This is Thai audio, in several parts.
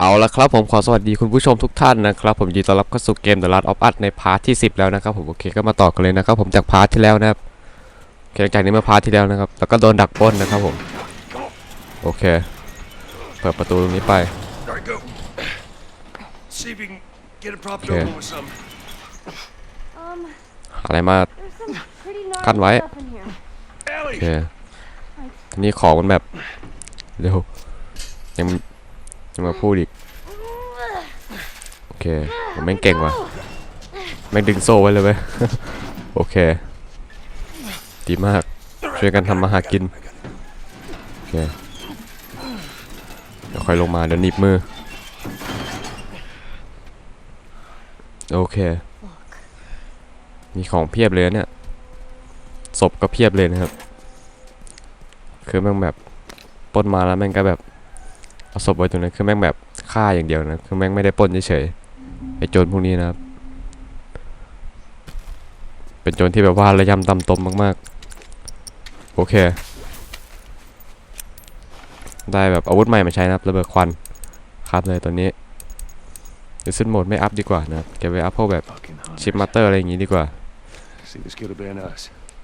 เอาละครับผมขอสวัสดีคุณผู้ชมทุกท่านนะครับ ผมยินดีต้อนรับเข้าสู่เกม The Last of Us ในพาร์ทที่ 10 แล้วนะครับผมโอเคก็มาต่อกันเลยนะครับผมจากพาร์ทที่แล้วนะครับโอเคหลังจากนี้มาพาร์ทที่แล้วนะครับ แล้วก็โดนดักปล้นนะครับผมโอเค เปิดประตูตรงนี้ไป All right, go. See if you can get it propped Okay. open with something. Um, หาอะไรมา there's some pretty gnarly Cut right. stuff in here. โอ Ellie! เคทีนี้ของมันแบบเร็วยัง ยังมาพูดอีก โอเคผมแม่งเก่งว่ะแม่งดึงโซ่ไว้เลยเว้ยโอเค ดีมาก ช่วยกันทำมาหากิน โอเค เดี๋ยวค่อยลงมาเดี๋ยวหนีบมือ โอเค มีของเพียบเลยเนี่ยศพก็เพียบเลยนะครับ คือแม่งแบบปนมาแล้วแม่งก็แบบ เอาศพไว้ตรงนั้นคือแม่งแบบฆ่าอย่างเดียวนะคือแม่งไม่ได้ปล้นเฉยๆไอ้โจรพวกนี้นะครับ เป็นโจรที่แบบว่าระยำตำตมมากๆ โอเค ได้แบบอาวุธใหม่มาใช้นะครับระเบิดควันครับเลยตอนนี้เดี๋ยวซึ่งโหมดไม่อัพดีกว่านะเก็บไว้อัพพวกแบบชิปมาเตอร์อะไรอย่างงี้ดีกว่า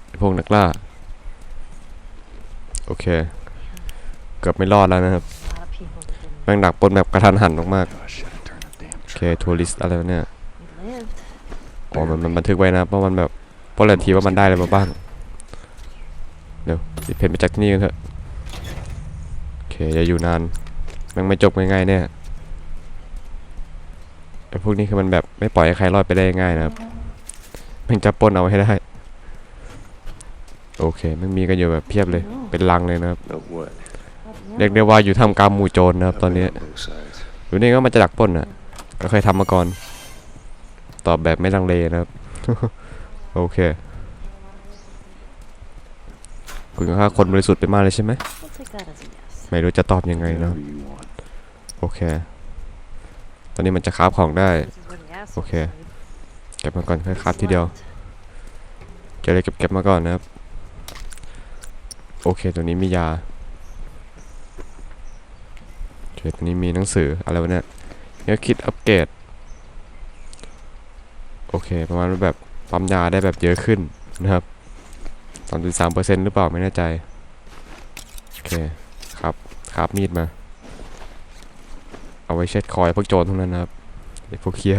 ไอพวกนักล่า โอเค เกือบไม่รอดแล้วนะครับ แม่งดักปล้นแบบกระทันหันมาก Oh, I should have turned the damn ๆโอเค truck. ทัวริสอะไรวะเนี่ย we lived. อ๋อมันมันบันทึกไว้นะเพราะมันแบบปล้นทีว่ามันได้อะไรมาบ้างเดี๋ยวรีบเพนไปจากที่นี่กันเถอะโอเคอย่าอยู่นานแม่งไม่จบง่ายๆเนี่ยไอ้พวกนี้คือมันแบบไม่ปล่อยให้ใครรอดไปได้ง่ายนะครับแม่งจะปล้นเอาให้ได้โอเคแม่งมีกันอยู่แบบเพียบเลยเป็นลังเลยนะครับ No, what? เรียกได้ว่าอยู่ทำกลารหมู่โจรนะครับตอนนี้ Both sides. รู้นี่ก็มันจะดักปล้นอะ ก็เคยทำมาก่อน ตอบแบบไม่ลังเลนะครับ โอเค คุณค่าคนบริสุทธิ์ไปมากเลยใช่ไหม We'll take that as a yes. ไม่รู้จะตอบยังไงเนอะ Whatever you want. โอเค ตอนนี้มันจะคราฟของได้ This is where the assholes Okay. live. เก็บมาก่อนค่อยคราฟทีเดียว Left. เก็บเลยเก็บเก็บมาก่อนนะครับ โอเค ตัวนี้มียา โอเคตัวนี้มีหนังสืออะไรวะเนี่ยเนี่ยคิดอัปเกรดโอเค ประมาณแบบปั๊มยาได้แบบเยอะขึ้นนะครับสามสามเปอร์เซ็นต์หรือเปล่าไม่แน่ใจ โอเค ครับครับมีดมา เอาไว้เช็ดคอยพวกโจรทั้งนั้นนะครับไอ้พวกเคีย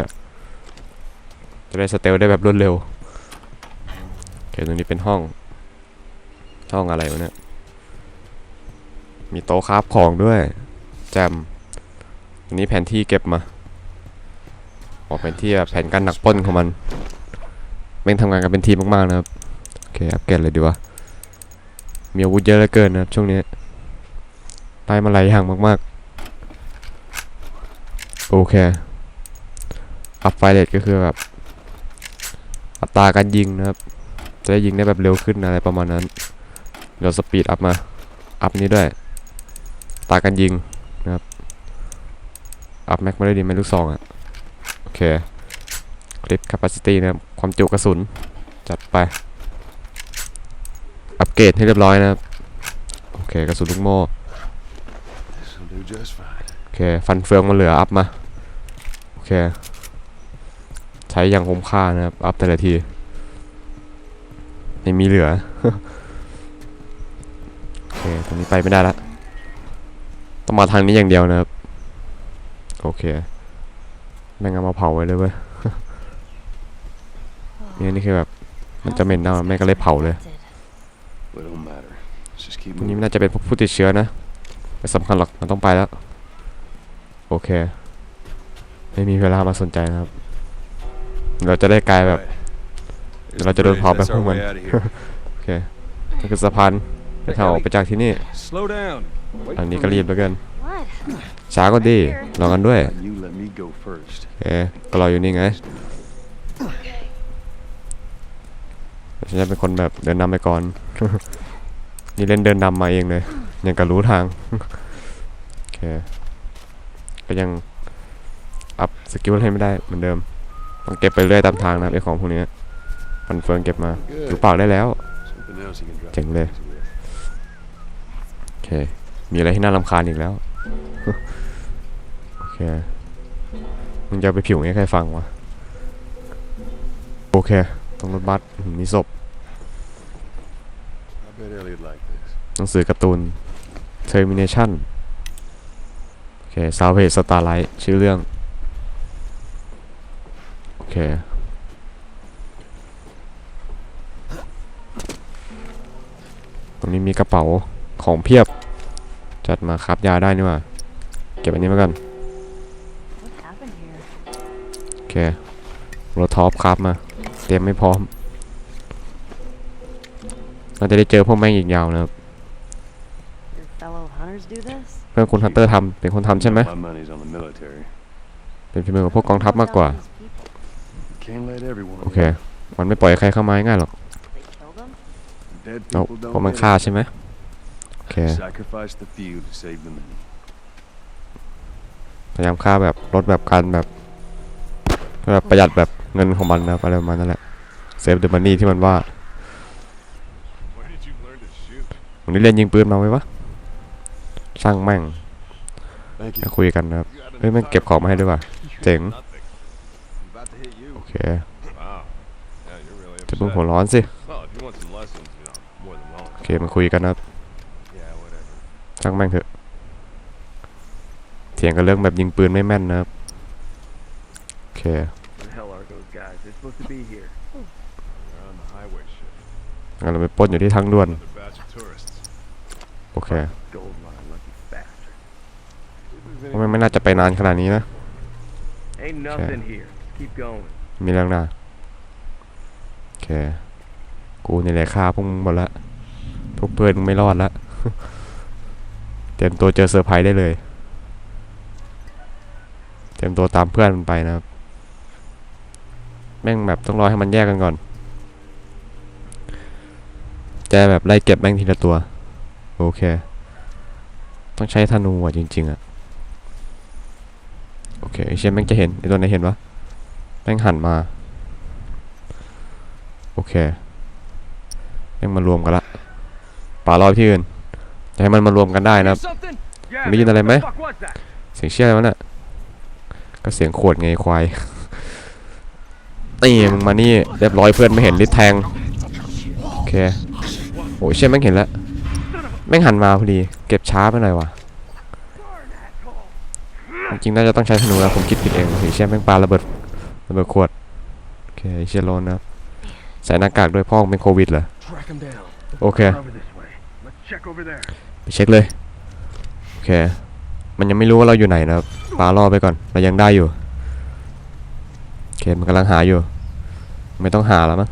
จะได้สเตลได้แบบรวดเร็ว โอเค ตรงนี้เป็นห้อง ห้องอะไรวะเนี่ย มีโต๊ะคราฟของด้วย แจมอันนี้แผนที่เก็บมาออกแผนที่แบบแผนการหนักป้นของมันแม่งทำงานกันเป็นทีมมากๆนะครับโอเคอัปเกรดเลยดีวะมีอาวุธเยอะเหลือเกินนะครับช่วงนี้ได้มาหลายอย่างมากๆโอเคอัพไฟเลตก็คือแบบอัตราการยิงนะครับ จะได้ยิงได้แบบเร็วขึ้นอะไรประมาณนั้น เดี๋ยวสปีดอัพมา อัพนี้ด้วยตาการยิง อัพแม็กมาได้ดีไหมลูกซองอะ โอเคคลิป capacity นะครับ ความจุกระสุน จัดไป อัปเกรดให้เรียบร้อยนะครับ โอเค กระสุนลูกโม่โอเค ฟันเฟืองมันเหลืออัพมา โอเค ใช้อย่างคุ้มค่านะครับ อัพแต่ละที ไม่มีเหลือ โอเค ตรงนี้ไปไม่ได้ละต้องมาทางนี้อย่างเดียวนะครับ โอเคแม่งเอามาเผาไว้เลยเว้ยนี่นี่คือแบบมันจะเหม็นเน่าแม่งก็เลยเผาเลย Dead. But it don't matter. Let's just keep พวกนี้ moving. มันน่าจะเป็นพวกผู้ติดเชื้อนะไม่สำคัญหรอกมันต้องไปแล้ว โอเค ไม่มีเวลามาสนใจนะครับ เราจะได้กลายแบบ Right. เราจะโดน Bridge, เผาแบบ that's พว our กมัน way out of here. โอเคนี่คือสะพานไปทางออกไปจากที่นี่ Slow down. Wait อันนี้ for ก็ me. รีบแล้วกัน What? ช้าก็ดีรอกันด้วย You let me go first. โอเคก็รออยู่นี่ไงฉันจะเป็นคนแบบเดินนำไปก่อน นี่เล่นเดินนำมาเองเลยยังกับรู้ทาง โอเค ก็ยังอัพสกิลให้ไม่ได้เหมือนเดิมต้องเก็บไปเรื่อยตามทางนะครับไอของพวกนี้ฟันเฟืองเก็บมา Good. อยู่ปากได้แล้ว Something else you can drive เจ๋งเลย crazy with. โอเค มีอะไรที่น่ารำคาญอีกแล้วโอ เค มึงจะไปผิวให้ใครฟังวะ โอเค ตรงรถบัสมีศพ หนังสือการ์ตูน Termination โอเค s a l v a g e Starlight ชื่อเรื่อง โอเคตรงนี้มีกระเป๋าของเพียบ จัดมาครับยาได้นี่ว่า เก็บอันนี้มากัน โอเรถท็อปครับมา เตรียมไม่พร้อม เราจะได้เจอพวกแม่งอีกยาวนะครับ เพื่อนคุณฮันเตอร์ทำเป็นคนทำใช่ไหม เป็นฝีมือของพวกกองทัพมากกว่า โอเค มันไม่ปล่อยใครเข้ามาง่ายหรอกเอาเพราะมันฆ่าใช่ไหมโอเคพยายามฆ่าแบบลดแบบการแบบ แบบประหยัดแบบเงินของมันนะครับอะไรประมาณนั่นแหละเซฟเดอะมันนี่ที่มันว่า Where did you learn to shoot? มึงได้เล่นยิงปืนมาไหมวะช่างแม่ง Thank จะคุยกันนะครับเฮ้ยแม่งเก็บของมาให้ด้วยว่ะเจ๋งโอเคจะเพิ่งหัวร้อนสิโอเคมาคุยกันนะครับช่างแม่งเถอะเถียงกันเรื่องแบบยิงปืนไม่แม่นนะครับ โอเค Where the hell are those guys? They're supposed to be here. They're on the highway shift. งั้นเราไปปล้นอยู่ที่ทางด่วน Another batch of tourists. โอเค Gold mine, lucky bastard. เพราะมันไม่น่าจะไปนานขนาดนี้นะ Ain't nothing here. Keep going. มีเรื่องหน้าโอเค กูนี่แหละฆ่าพวกมึงหมดละพวกเพื่อนมึงไม่รอดละ เตรียมตัวเจอเซอร์ไพรส์ได้เลย เตรียมตัวตามเพื่อนมันไปนะครับ แม่งแบบต้องรอให้มันแยกกันก่อน จะแบบไล่เก็บแม่งทีละตัว โอเค ต้องใช้ธนูอะจริง ๆอะ โอเคไอเชนแม่งจะเห็นไอตัวไหนเห็นวะแม่งหันมา โอเคแม่งมารวมกันละป่ารอบที่อื่นจะให้มันมารวมกันได้นะครับ Something? Yeah. ได้ยินอะไรไหม What the fuck was that? เสียงเชี่ยอะไรวะน่ะก็เสียงขวดไงควาย นี่มึงมานี่เรียบร้อยเพื่อนไม่เห็นลิดแทงโอเคโอ้ยเชี่ยแม่งเห็นแล้วแม่งหันมาพอดี เก็บช้าไปหน่อยวะจริงๆน่าจะต้องใช้ธนูนะผมคิดผิดเองถึงเชี่ยแม่งปาระเบิดระเบิดขวดโอเคเชี่ยโลนนะใส่หน้ากากด้วยพ่อมึงเป็นโควิดเหรอโอเคไปเช็คเลยโอเค มันยังไม่รู้ว่าเราอยู่ไหนนะครับปาล่อไปก่อนเรายังได้อยู่โอเคมันกำลังหาอยู่ ไม่ต้องหาแล้วมั้ง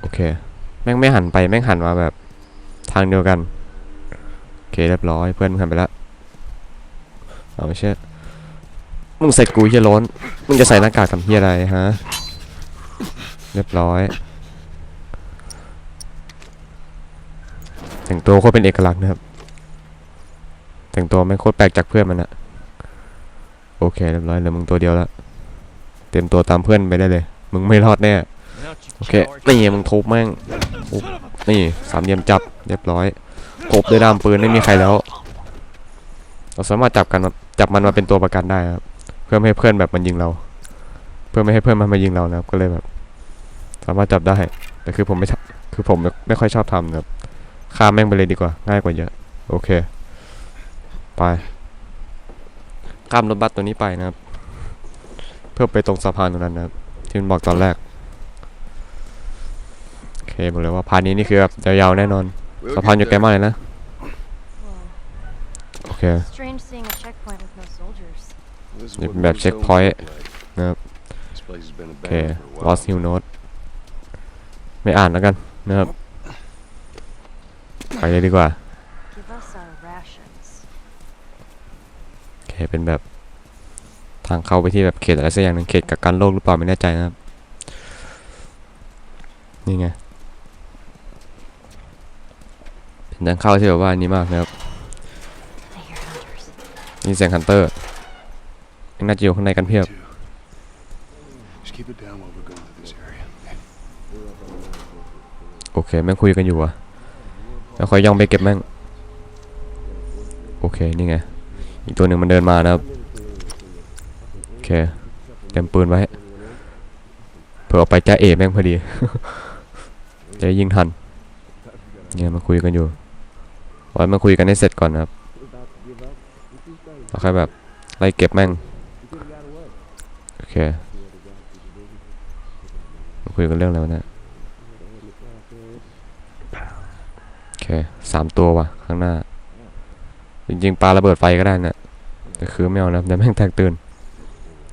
โอเค แม่งไม่หันไปแม่งหันมาแบบทางเดียวกันโอเคเรียบร้อยเพื่อนมึงหันไปแล้วเอาไม่ใช่มึงเสร็จกูเฮียโล้นมึงจะใส่หน้ากากทำเฮียอะไรฮะเรียบร้อยแต่งตัวโคตรเป็นเอกลักษณ์นะครับ แต่งตัวไม่งโคตรแปลกจากเพื่อนมันอะโอเคเรียบร้อยเหลยมึงตัวเดียวละเต รียมตัวตามเพื่อนไปได้เลย มึงไม่รอดแน่ โอเค นี่มึงทุบแม่งทุบนี่สามเหลี่ยมจับเรียบร้อยกบด้วยด้ามปืนไม่มีใครแล้ว เราสามารถจับกันจับมันมาเป็นตัวประกันได้ครับ เพื่อไม่ให้เพื่อนแบบมันยิงเรา เพื่อไม่ให้เพื่อนมันมายิงเรานะครับ ก็เลยแบบ สามารถจับได้ แต่คือผมไม่ชอบคือผมไม่ไมค่อยชอบทำนะครับข้าแม่งไปเลยดีกว่า ง่ายกว่าเยอะ โอเค ไปข้ามรถบัสตัวนี้ไปนะครับ เพื่อไปตรงสะพานตรงนั้นนะครับที่มันบอกตอนแรกโอเคบอกเลยว่าพานนี้นี่คือแบบยาวๆแน่นอน We'll สะพานอ get ยู่ไกล there. มากเลยนะ Whoa. โอเค Strange seeing a checkpoint with no soldiers. This is Nhịp what map Blue checkpoint. Zone looked like. Yep. This place has been โอเค abandoned for a while. lost hill note ไม่อ่านแล้วกันนะครับไปเลยดีกว่า Give us our rations. โอเคเป็นแบบ ทางเข้าไปที่แบบเขตอะไรสักอย่างหนึ่งเขตกักกันโรคหรือเปล่าไม่แน่ใจนะครับ นี่ไง เป็นทางเข้าที่แบบว่าอันนี้มากนะครับ I hear hunters. นี่เสียงฮันเตอร์ยังน่าจะอยู่ข้างในกันเพียบ Two. Just keep it down while we're going through this area. โอเคแม่งคุยกันอยู่อะแล้วคอยย่องไปเก็บแม่ง โอเค นี่ไง อีกตัวหนึ่งมันเดินมานะครับโอ เค เต็มปืนไว้ เผื่อไปจ้าเอแม่งพอดี จะยิงทัน เนี่ยมาคุยกันอยู่ไว้มาคุยกันให้เสร็จก่อนนะครับแล้วค่อยแบบไล่เก็บแม่ง โอเค มาคุยกันเรื่องอะไรวะเนี่ยโอเคสามตัวว่ะ ข้างหน้า จริงๆปลาระเบิดไฟก็ได้นะแต่คือไม่เอานะเดี๋ยวแม่งแตกตื่น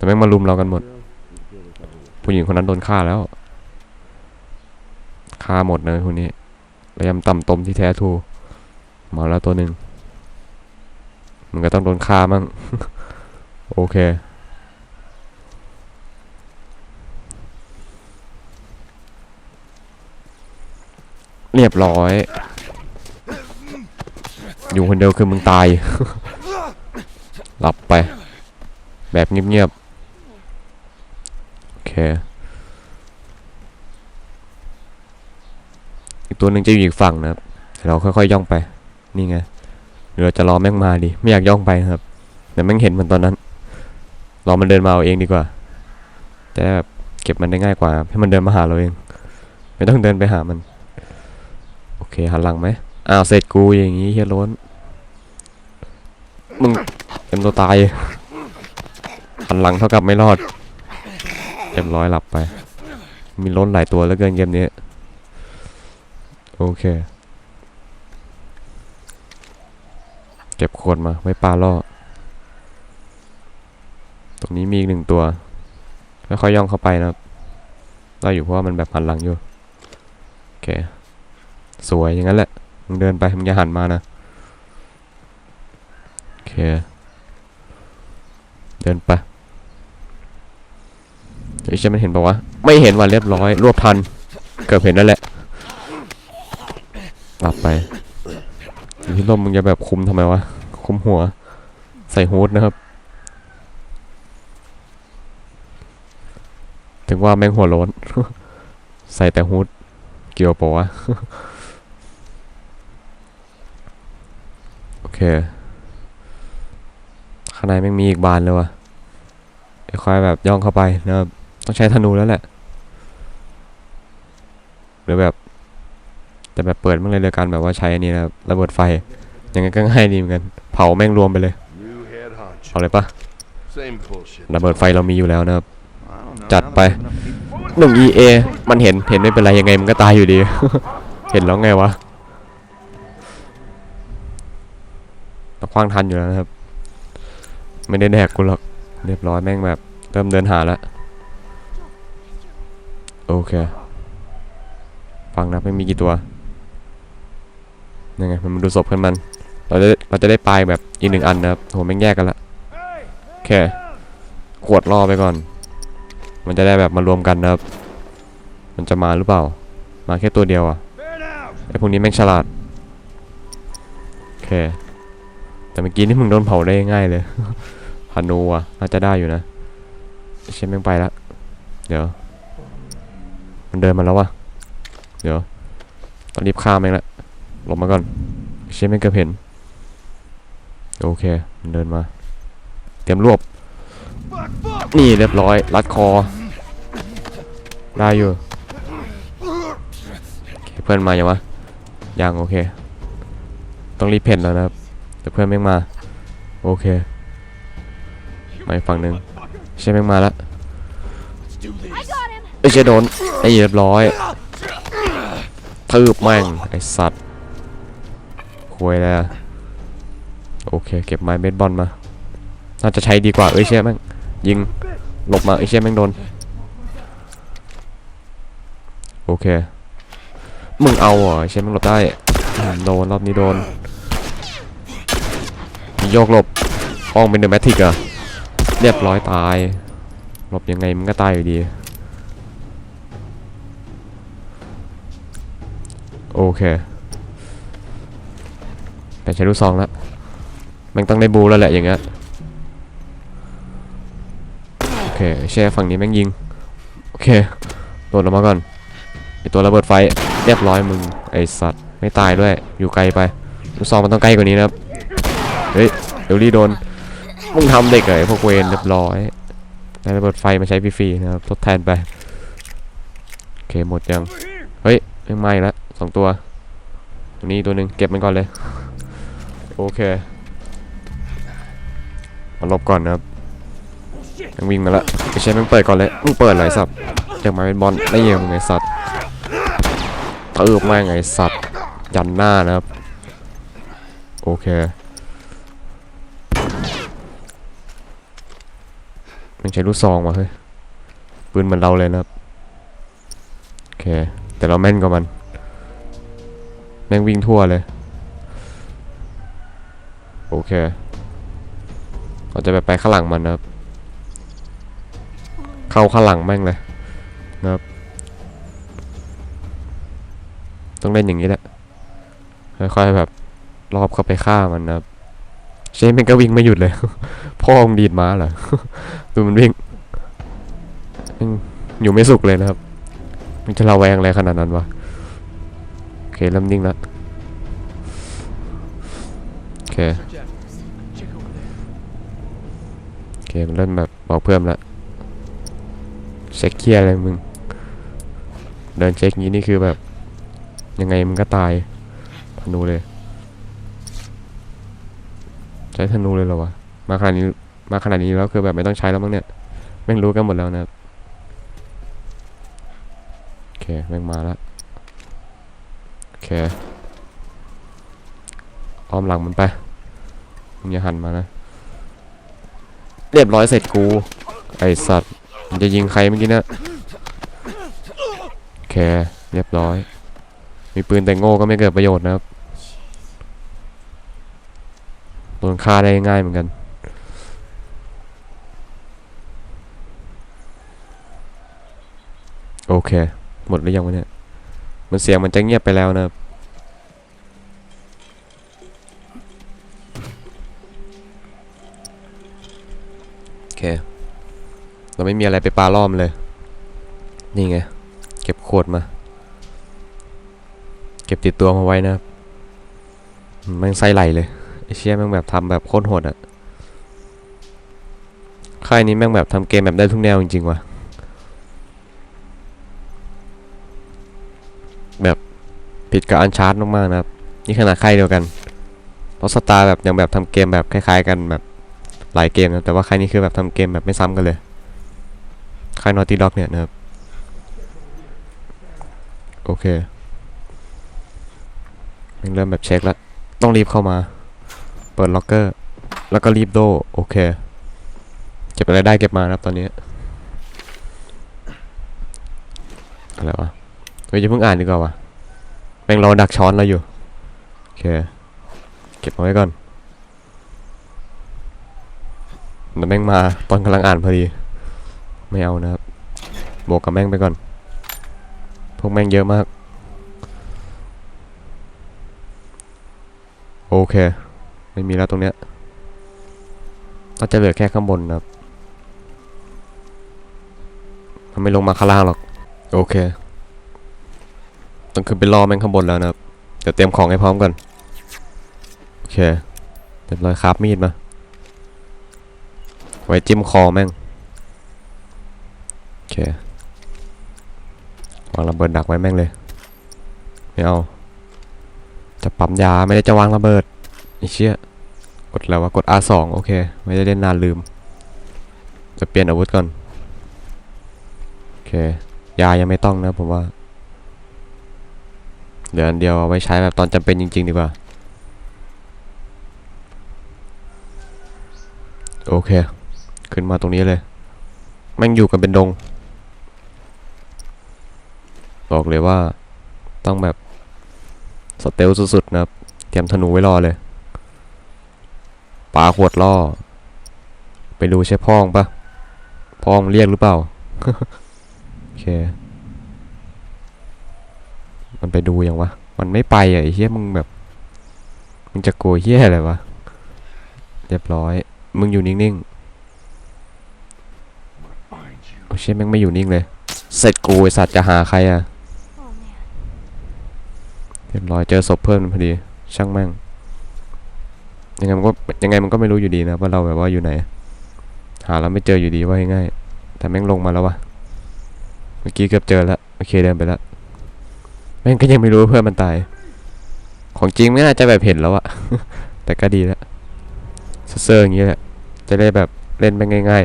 แต่แม่งมาลุมเรากันหมด ผู้หญิงคนนั้นโดนฆ่าแล้ว ฆ่าหมดเลยคนนี้ระยำต่ำตมที่แท้ทูมาแล้วตัวหนึ่งมันก็ต้องโดนฆ่ามั่งโอเค เรียบร้อย อยู่คนเดียวคือมึงตาย หลับไป แบบเงียบ อเคอีกตัวหนึ่งจะอยู่อีกฝั่งนะครับเราค่อยๆย่องไป นี่ไงเดี๋ยวเราจะรอแม่งมาดิ ไม่อยากย่องไปครับเดี๋ยวแม่งเห็นมันตอนนั้น รอมันเดินมาเอาเองดีกว่า จะได้แบบเก็บมันได้ง่ายกว่า ให้มันเดินมาหาเราเอง ไม่ต้องเดินไปหามัน โอเคหันหลังไหมอ้าวเสร็จกูอย่างงี้เฮียล้น มึงเต็มตัวตายหันหลังเท่ากับไม่รอด เรียบร้อยหลับไป มีล้นหลายตัวแล้วเกินเกมนี้ โอเค เก็บขวดมาไว้ปลาล่อ ตรงนี้มีอีกหนึ่งตัวค่อยย่องเข้าไปนะครับได้อยู่เพราะว่ามันแบบหันหลังอยู่ โอเค สวยอย่างนั้นแหละ มึงเดินไป มึงอย่าหันมานะ โอเค เดินไป เฮ้ยใช่มันเห็นปะวะ ไม่เห็นว่ะเรียบร้อย รวบทัน เกือบเห็นนั่นแหละหลับไปที่ลมมึงจะแบบคุมทำไมวะ คุมหัว ใส่ฮูดนะครับ ถึงว่าแม่งหัวโล้น ใส่แต่ฮูดเกี่ยวปะวะ โอเค ข้างในแม่งมีอีกบานเลยวะเดี๋ยวค่อยแบบย่องเข้าไปนะครับ ต้องใช้ธนูแล้วแหละ หรือแบบ แต่แบบเปิดมันเลยเลยกันแบบว่าใช้อันนี้นะระเบิดไฟ ยังไงก็ง่ายดีเหมือนกัน เผาแม่งรวมไปเลย เอาเลยปะระเบิดไฟเรามีอยู่แล้วนะครับ จัดไปหนึ่ง EA มันเห็น เห็นไม่เป็นไรยังไงมันก็ตายอยู่ดี เห็นแล้วไงวะเราคว้างทันอยู่แล้วนะครับ ไม่ได้แดกกูหรอก เรียบร้อยแม่งแบบ เริ่มเดินหาแล้ว เค ฟังนะไม่มีกี่ตัวยังไงมันดูศพกันมัน เราจะเราจะได้ปลายแบบอีกหนึ่งอันนะครับโหแม่งแยกกันละโอเคขวดรอไปก่อน มันจะได้แบบมารวมกันนะครับ มันจะมาหรือเปล่า มาแค่ตัวเดียวอะไอพวกนี้แม่งฉลาดโอเค แต่เมื่อกี้นี่มึงโดนเผาได้ง่ายเลยฮานูอะน่าจะได้อยู่นะเช่ยแม่งไปละเดี๋ยว มันเดินมาแล้ววะเดี๋ยวต้องรีบฆ่าแม่งละหลบมาก่อนเช่ยแม่งเกือบเห็นโอเคมันเดินมา เตรียมรวบ นี่เรียบร้อย รัดคอ ได้อยู่เเพื่อนมาอยังวะยังโอเค ต้องรีบเพ่นแล้วนะครับ แต่เพื่อนไม่งมา โอเคมาอีกฝั่งหนึ่งใช่แม่งมาแล้ว ไอ้เจะโดนไอ้เรียบร้อยทืบแม่งไอ้สัตว์คุยแล้วโอเค เก็บไม้เบสบอลมา น่าจะใช้ดีกว่า เอ้ยเชี่ยแม่งยิงหลบมาไอ้เชี่ยแม่งโดน โอเค มึงเอาเหรอไอ้เชี่ยแม่งหลบได้ โดนรอบนี้โดน โยกหลบห้องเป็นเดอะแมทริกอะเรียบร้อยตาย หลบยังไงมันก็ตายอยู่ดี โอเคไปใช้ลูกซองแล้วแม่งต้องได้บูแล้วแหละอย่างเงี้ยโอเคแช่ฝั่งนี้แม่งยิง โอเคโดดลงมาก่อนไอตัวระเบิดไฟเรียบร้อยมึงไอสัตว์ไม่ตายด้วย อยู่ไกลไปลูกซองมันต้องใกล้กว่านี้นะครับเฮ้ยเอลลี่โดนมึงทำเด็กเหรอพวกเวรเรียบร้อยได้ระเบิดไฟมาใช้ฟรีๆนะครับทดแทนไปโอเคหมดยังเฮ้ยยังไม่ละ สองตัวตัวนี้ตัวหนึ่งเก็บมันก่อนเลย โอเคมาหลบก่อนนะครับยังวิ่งมาละไม่ใช่มึงเปิดก่อนเลยมึงเปิดเลยสับจะมาเป็นบอลได้ยังไงสัตว์เติบมาไงสัตว์ยันหน้านะครับ โอเคมันใช้ลูกซองว่ะเฮ้ยปืนเหมือนเราเลยนะครับ โอเค แต่เราแม่นกว่ามัน ม่งวิ่งทั่วเลย โอเคเราจะไปไปข้างหลังมันนะครับ เข้าข้างหลังแม่งเลยนะครับ ต้องเล่นอย่างนี้แหละ ค่อยๆแบบรอบเข้าไปฆ่ามันนะครับเชฟมันก็วิ่งไม่หยุดเลย พ่อมึงดีดม้าเหรอ ดูมันวิ่ง อยู่ไม่สุขเลยนะครับ มันจะระแวงอะไรขนาดนั้นวะ เคเริ่มนิ่งแล้วโอเคโอเคมันเริ่มแบบบอกเพิ่มแล้วเช็คเคลียร์อะไรมึง เดินเช็คงี้นี่คือแบบ ยังไงมึงก็ตายธนูเลย ใช้ธนูเลยเหรอวะมาขนาดนี้มาขนาดนี้แล้วคือแบบไม่ต้องใช้แล้วมั้งเนี่ยแม่งรู้กันหมดแล้วนะโอเคแม่งมาแล้ว เคอ้อมหลังมันไปมึงอย่าหันมานะ เรียบร้อยเสร็จกู ไอสัตว์มันจะยิงใครเมื่อกี้นะโอเคเรียบร้อย มีปืนแต่โง่ก็ไม่เกิดประโยชน์นะครับโดนฆ่าได้ง่ายเหมือนกันโอเค หมดหรือยังวะเนี่ย มันเสียงมันจะเงียบไปแล้วนะครับโอเค เราไม่มีอะไรไปปลาล่อมเลย นี่ไง เก็บขวดมา เก็บติดตัวมาไว้นะครับมแม่งไส้ไหลเลยไอเชี่ยแม่งแบบทำแบบโคตรโหดอะค่ายนี้แม่งแบบทำเกมแบบได้ทุกแนวจริงๆว่ะ ผิดกับอันชาร์ตมากๆนะครับ นี่ขนาดค่ายเดียวกันเพราะสตาร์แบบยังแบบทำเกมแบบคล้าย ๆ กันแบบหลายเกมนะแต่ว่าค่ายนี้คือแบบทำเกมแบบไม่ซ้ำกันเลยค่ายนอตตี้ด็อกเนี่ยนะครับโอเคมันเริ่มแบบเช็คแล้วต้องรีบเข้ามา เปิดล็อกเกอร์ แล้วก็รีบโดโอเคเก็บอะไรได้เก็บมานะครับตอนนี้อะไรวะเฮ้ยอย่เพิ่งอ่านดีกว่าวะ แม่งรอดักช้อนเราอยู่ โอเค เก็บเอาไว้ก่อนแล้วแม่งมาตอนกำลังอ่านพอดี ไม่เอานะครับบวกกับแม่งไปก่อน พวกแม่งเยอะมาก โอเค ไม่มีแล้วตรงเนี้ยก็จะเหลือแค่ข้างบนนะครับมันไม่ลงมาข้างล่างหรอก โอเค ต้องขึ้นไปรอแม่งข้างบนแล้วนะครับ เดี๋ยวเตรียมของให้พร้อมก่อน โอเคเรียบร้อยครับมีดมา ไว้จิ้มคอแม่ง โอเควางระเบิดดักไว้แม่งเลย ไม่เอา จะปั๊มยาไม่ได้จะวางระเบิดไอ้เชี่ยกดแล้วว่ากด R2 โอเค ไม่ได้เล่นนานลืม จะเปลี่ยนอาวุธก่อน โอเค ยายังไม่ต้องนะผมว่า เหลืออันเดียวเอาไว้ใช้แบบตอนจำเป็นจริง ๆ ดีกว่า โอเค ขึ้นมาตรงนี้เลย แม่งอยู่กันเป็นดง บอกเลยว่าต้องแบบสเตลสุด ๆ นะครับ เตรียมธนูไว้รอเลยปาขวดล่อ ไปดูใช่พ่องปะพ่องเรียกหรือเปล่า โอเค มันไปดูยังวะ มันไม่ไปอะไอ้เหี้ยมึงแบบ มึงจะกลัวเหี้ยอะไรวะ เรียบร้อย มึงอยู่นิ่งๆ โอ้เชี่ยแม่งไม่อยู่นิ่งเลย เสร็จกูไอสัตว์จะหาใครอะ เรียบร้อยเจอศพเพิ่มพอดี ช่างแม่ง ยังไงมันก็ยังไงมันก็ไม่รู้อยู่ดีนะว่าเราแบบว่าอยู่ไหน หาเราไม่เจออยู่ดีว่าง่ายๆแต่แม่งลงมาแล้ววะ เมื่อกี้เกือบเจอแล้วโอเคเดินไปแล้ว แม่งก็ยังไม่รู้เพื่อนมันตาย ของจริงไม่น่าจะแบบเห็นแล้วอะแต่ก็ดีแล้วเซอร์อย่างนี้แหละ จะได้แบบเล่นไปง่าย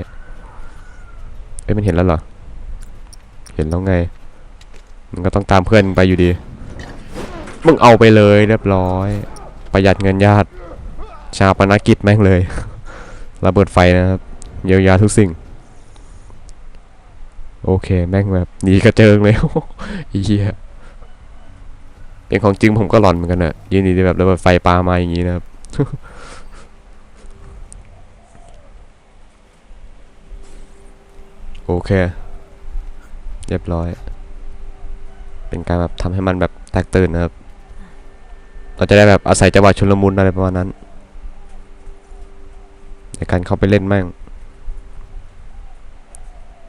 ๆเอ้ยมันเห็นแล้วเหรอ เห็นแล้วไง มันก็ต้องตามเพื่อนไปอยู่ดี มึงเอาไปเลยเรียบร้อย ประหยัดเงินญาติ ชาปนกิจแม่งเลย ระเบิดไฟนะครับ เยียวยาทุกสิ่ง โอเคแม่งแบบหนีกระเจิงเลยอีเหี้ย เป็นของจริงผมก็หลอนเหมือนกันอะยืนดีแบบระเบิดไฟปามาอย่างนี้นะครับโอเค เรียบร้อย เป็นการแบบทำให้มันแบบแตกตื่นนะครับ เราจะได้แบบอาศัยจังหวะชุลมุนอะไรประมาณนั้น ในการเข้าไปเล่นแม่ง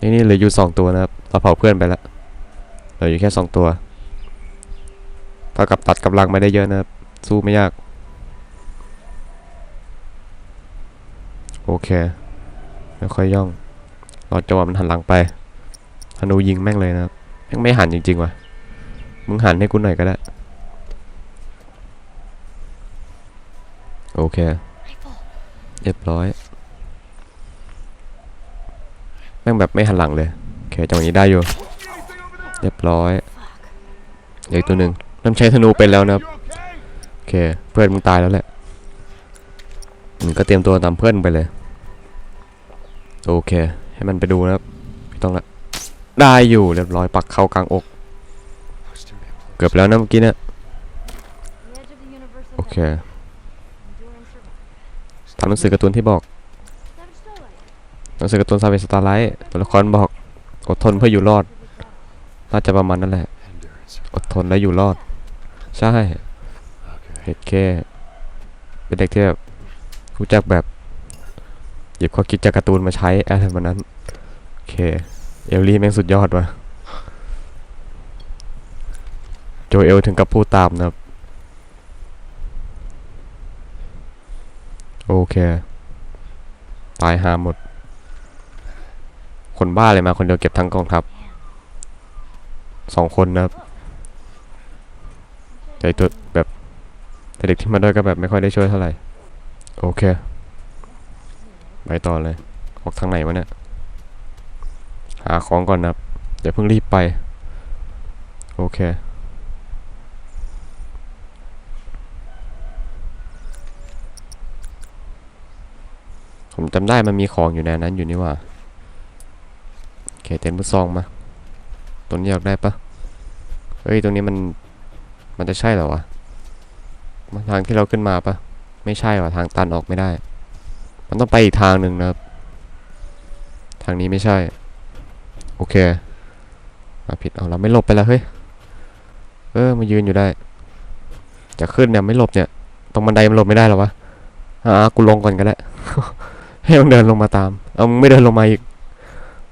นี่นี่เหลืออยู่สองตัวนะครับ เราเผาเพื่อนไปแล้วเหลืออยู่แค่สองตัว ท่ากับตัดกำลังไม่ได้เยอะนะครับ สู้ไม่ยาก โอเคแล้วค่อยย่องรอจังหวะมันหันหลังไปธนูยิงแม่งเลยนะครับแม่งไม่หันจริงๆว่ะ มึงหันให้กูหน่อยก็ได้ โอเค เรียบร้อย แม่งแบบไม่หันหลังเลย โอเคจังหวะนี้ได้อยู่ เรียบร้อยเหลืออีกตัวหนึ่ง เริ่มใช้ธนูเป็นแล้วนะครับโอเคเพื่อนมึงตายแล้วแหละมึงก็เตรียมตัวตามเพื่อนมึงไปเลย โอเค ให้มันไปดูนะครับไม่ต้องละได้อยู่เรียบร้อยปักเข้ากลางอก เกือบแล้วนะเมื่อกี้เนี่ยโอเค ahead. Enduring survival. ตามหนังสือการ์ตูนที่บอกหนังสือการ์ตูนซาเวสตาร์ไลท์ตัวละครบอกอดทนเพื่ออยู่รอด น่าจะประมาณนั้นแหละ อดทนและอยู่รอด ใช่ Okay. เห็ดแค่ เป็นเด็กที่แบบรู้จักแบบ หยิบข้อคิดจากการ์ตูนมาใช้อะไรแบบนั้น โอเค เอลลี่แม่งสุดยอดว่ะโจเอลถึงกับพูดตามนะครับ โอเค ตายหาหมด คนบ้าเลยมาคนเดียวเก็บทั้งกองทัพสองคนนะครับ แต่ตัวแบบแต่เด็กที่มาด้วยก็แบบไม่ค่อยได้ช่วยเท่าไหร่ โอเค ไปต่อเลย ออกทางไหนวะเนี่ย หาของก่อนนะครับเดี๋ยวเพิ่งรีบไป โอเค ผมจำได้มันมีของอยู่ในนั้นอยู่นี่ว่าโอเคเต็มมือซองมา ตัวนี้อยากได้ปะเฮ้ย ตรงนี้มัน มันจะใช่เหรอวะมาทางที่เราขึ้นมาปะไม่ใช่ว่ะทางตันออกไม่ได้ มันต้องไปอีกทางหนึ่งนะครับ ทางนี้ไม่ใช่ โอเคมาผิดเอาเราไม่หลบไปแล้วเฮ้ย เออมายืนอยู่ได้ จะขึ้นเนี่ยไม่หลบเนี่ย ตรงบันไดมันหลบไม่ได้หรอวะอ่ากูลงก่อนก็ได้ ให้มึงเดินลงมาตาม เอามึงไม่เดินลงมาอีก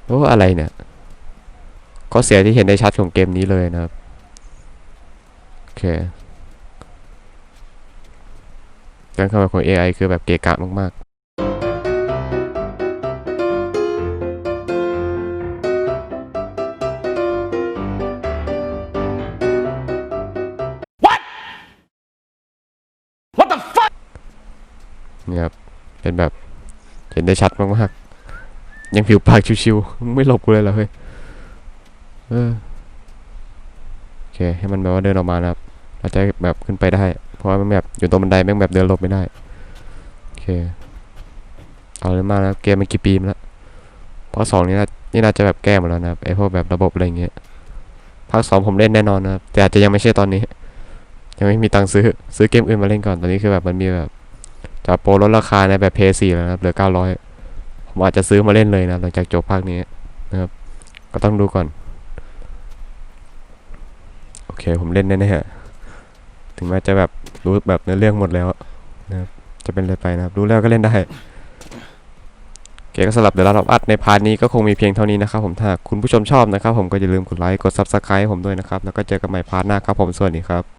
โอ้อะไรเนี่ย ก็เสียที่เห็นได้ชัดของเกมนี้เลยนะครับ เคการเข้ามาของ AI คือแบบเกะกะมากๆเนี่ยครับ เป็นแบบ เห็นได้ชัดมากๆ ยังผิวปากชิวๆมึงไม่หลบกูเลยเหรอเฮ้ย เออโอ เคให้มันแบบว่าเดินออกมานะครับเราจะแบบขึ้นไปได้ เพราะว่ามันแบบอยู่ตรงบันไดแม่งแบบเดินหลบไม่ได้โอเคเอาเลยมากนะเกมมันกี่ปีมาแล้วเพราะสองนี้น่านี่น่าจะแบบแก้หมาแล้วนะครับไอพวกแบบระบบอะไรเงี้ยภาคสองผมเล่นแน่นอนนะครับแต่อาจจะยังไม่ใช่ตอนนี้ ยังไม่มีตังค์ซื้อซื้อเกมอื่นมาเล่นก่อนตอนนี้คือแบบมันมีแบบจะโปรลดราคาในแบบเพย์สี่แล้วนะครับเหลือเก้าร้อยผมอาจจะซื้อมาเล่นเลยนะหลังจากจบภาคนี้นะครับก็ต้องดูก่อน เคผมเล่นแน่ๆถึงแม้จะแบบรู้แบบเนื้อเรื่องหมดแล้วนะครับจะเป็นอะไรไปนะครับ รู้แล้วก็เล่นได้โอเคก็สำหรับเดี๋ยวเราอัดในพาร์ทนี้ก็คงมีเพียงเท่านี้นะครับผมถ้าคุณผู้ชมชอบนะครับผมก็อย่าลืมกดไลค์กด subscribe ผมด้วยนะครับ แล้วก็เจอกันใหม่พาร์ทหน้าครับผมสวัสดีครับ